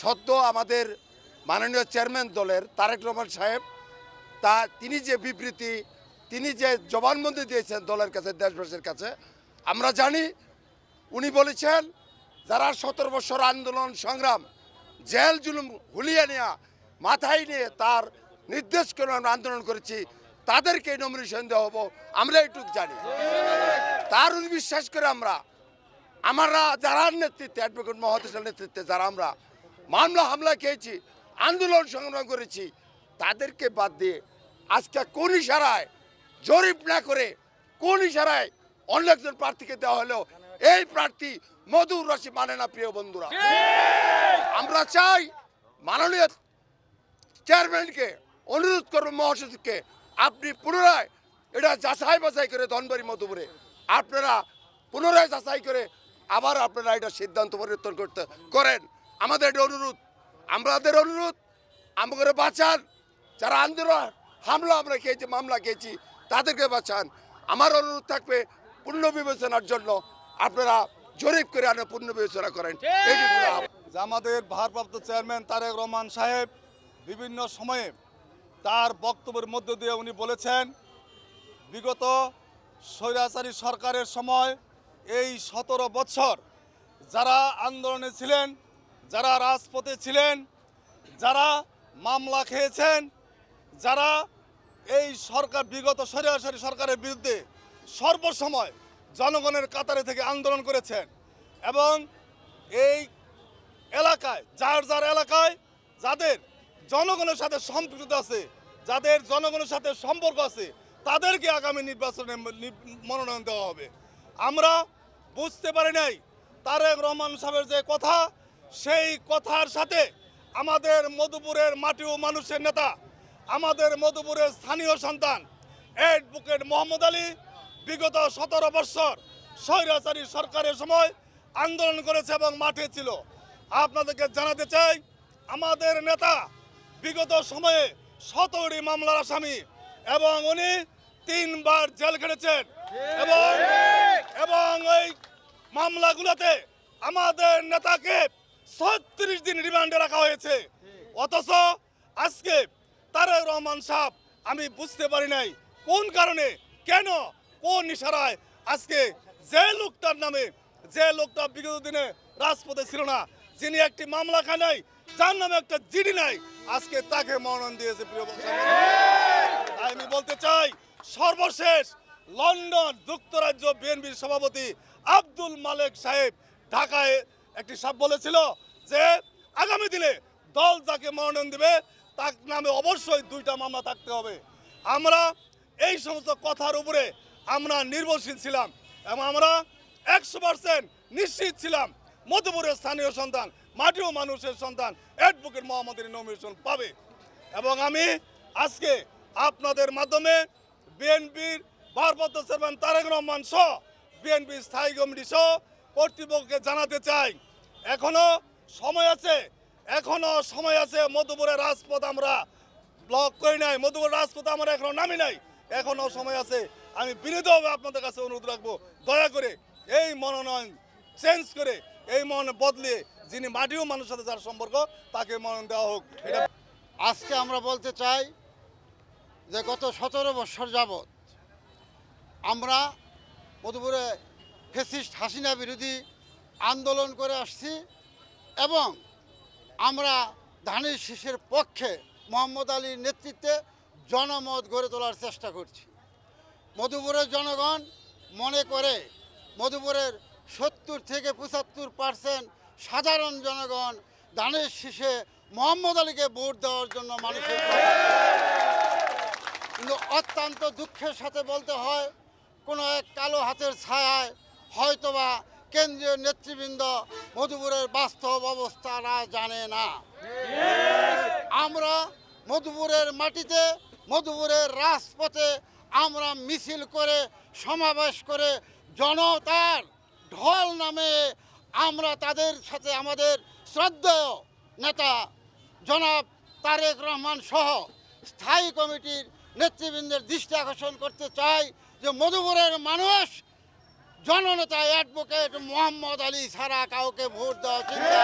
সদ্য আমাদের মাননীয় চেয়ারম্যান দলের তারেক রহমান সাহেব, তা তিনি যে বিবৃতি, তিনি যে জবানবন্দি দিয়েছেন দলের কাছে, দেশবাসীর কাছে, আমরা জানি, উনি বলেছেন, যারা সতেরো বছর আন্দোলন, সংগ্রাম, জেল জুলুম হুলিয়ে নেওয়া মাথায় নিয়ে তার নির্দেশ করে আমরা আন্দোলন করেছি তাদেরকে নমিনেশন দেওয়া হব, আমরা এটুক জানি। তার বিশ্বাস করে আমরা আমরা যারা নেতৃত্বে অ্যাডভোকেট মহাদেশের নেতৃত্বে যারা আমরা মামলা, হামলা খেয়েছি, আন্দোলন সংগ্রাম করেছি, তাদেরকে বাদ দিয়ে আজকে কোন ইশারায়, জরিপ না করে কোন ইশারায় অন্য একজন প্রার্থীকে দেওয়া হলো, এই প্রার্থী মধুর রাশি মানে না, প্রিয় বন্ধুরা। আমরা চাই মাননীয় চেয়ারম্যানকে অনুরোধ করব, মহাসচিবকে, আপনি পুনরায় এটা যাচাই বাছাই করে ধনবাড়ি, মধুপুরে, আপনারা পুনরায় যাচাই করে আবার আপনারা এটা সিদ্ধান্ত পরিবর্তন করতে করেন। আমাদের অনুরোধ আমাদের অনুরোধ, আমাদের বাঁচান। যারা আন্দোলন, হামলা আমরা খেয়েছি, মামলা খেয়েছি, তাদেরকে বাঁচান। আমার অনুরোধ থাকবে পুণ্য বিবেচনার জন্য আপনারা জরিপ করে আনে পুণ্য বিবেচনা করেন। আমাদের ভারপ্রাপ্ত চেয়ারম্যান তারেক রহমান সাহেব বিভিন্ন সময়ে তার বক্তব্যের মধ্য দিয়ে উনি বলেছেন, বিগত স্বৈরাচারী সরকারের সময় এই সতেরো বছর যারা আন্দোলনে ছিলেন যারা রাজপথে ছিলেন, যারা মামলা খেয়েছেন, যারা এই সরকার, বিগত স্বৈরাচারী সরকারের বিরুদ্ধে সর্বসময় জনগণের কাতারে থেকে আন্দোলন করেছেন এবং এই এলাকায়, যার যার এলাকায় যাদের জনগণের সাথে সম্পৃক্ত আছে, যাদের জনগণের সাথে সম্পর্ক আছে, তাদেরকে আগামী নির্বাচনে মনোনয়ন দেওয়া হবে। আমরা বুঝতে পারি নাই তারেক রহমান সাহেবের যে কথা সেই কথার সাথে আমাদের মধুপুরের মাটি ও মানুষের নেতা, আমাদের মধুপুরের স্থানীয় সন্তান অ্যাডভোকেট মোহাম্মদ আলী, বিগত সতেরো বৎসর স্বৈরাচারী সরকারের সময় আন্দোলন করেছে এবং মাঠে ছিল। আপনাদেরকে জানাতে চাই, আমাদের নেতা বিগত সময়ে সতেরোটি মামলার আসামি এবং উনি তিনবার জেল খেটেছেন এবং এবং ওই মামলাগুলোতে আমাদের নেতাকে ছত্রিশ দিন রিমান্ডে রাখা হয়েছে অথচ আজকে তারেক রহমান সাহেব, আমি বুঝতে পারি নাই কোন কারণে, কেন, কোন ইশারায় আজকে যে লোকটার নামে, যে লোকটা বিগত দিনে রাজপথে ছিল না, যিনি একটি মামলা খানাই যার নামে একটা জিডি নাই, আজকে তাকে মনোনয়ন দিয়েছে প্রিয়। তাই আমি বলতে চাই, সর্বশেষ লন্ডন যুক্তরাজ্য বিএনপির সভাপতি আব্দুল মালেক সাহেব ঢাকায় একটি সাপ বলেছিল যে আগামী দিনে দল যাকে মনোনয়ন দেবে, তার নামে অবশ্যই দুইটা মামলা থাকতে হবে। আমরা এই সমস্ত কথার উপরে আমরা নির্ভরশীল ছিলাম এবং আমরা একশো পার্সেন্ট নিশ্চিত ছিলাম মধুপুরের স্থানীয় সন্তান, মাটিও মানুষের সন্তান অ্যাডভোকেট মোহাম্মদের নমিনেশন পাবে। এবং আমি আজকে আপনাদের মাধ্যমে বিএনপির ভারপ্রাপ্ত চেয়ারম্যান তারেক রহমান সহ বিএনপির স্থায়ী কমিটি সহ কর্তৃপক্ষকে জানাতে চাই। এখনও সময় আছে, এখনও সময় আছে মধুপুরের রাজপথ আমরা ব্লক করি নাই। মধুপুর রাজপথ আমরা এখনও নামি নাই, এখনও সময় আছে। আমি বিনীতভাবে আপনাদের কাছে অনুরোধ রাখব, দয়া করে এই মনোনয়ন চেঞ্জ করে, এই মন বদলে যিনি মাটিও মানুষের সাথে যার সম্পর্ক, তাকে মনোনয়ন দেওয়া হোক। এটা আজকে আমরা বলতে চাই যে গত সতেরো বছর যাবৎ আমরা মধুপুরে ফেসিস্ট হাসিনা বিরোধী আন্দোলন করে আসছি এবং আমরা ধানের শীষের পক্ষে মোহাম্মদ আলীর নেতৃত্বে জনমত গড়ে তোলার চেষ্টা করছি। মধুপুরের জনগণ মনে করে মধুপুরের সত্তর থেকে পঁচাত্তর পার্সেন্ট সাধারণ জনগণ ধানের শীষে মোহাম্মদ আলীকে ভোট দেওয়ার জন্য মানুষের কিন্তু অত্যন্ত দুঃখের সাথে বলতে হয়, কোনো এক কালো হাতের ছায়ায় হয়তোবা কেন্দ্রীয় নেতৃবৃন্দ মধুপুরের বাস্তব অবস্থারা জানে না। আমরা মধুপুরের মাটিতে, মধুপুরের রাজপথে আমরা মিছিল করে, সমাবেশ করে জনতার ঢল নামে আমরা তাদের সাথে আমাদের শ্রদ্ধেয় নেতা জনাব তারেক রহমান সহ স্থায়ী কমিটির নেতৃবৃন্দের দৃষ্টি আকর্ষণ করতে চাই যে মধুপুরের মানুষ জননেতা অ্যাডভোকেট মোহাম্মদ আলী ছাড়া কাউকে ভোট দেওয়া চিন্তা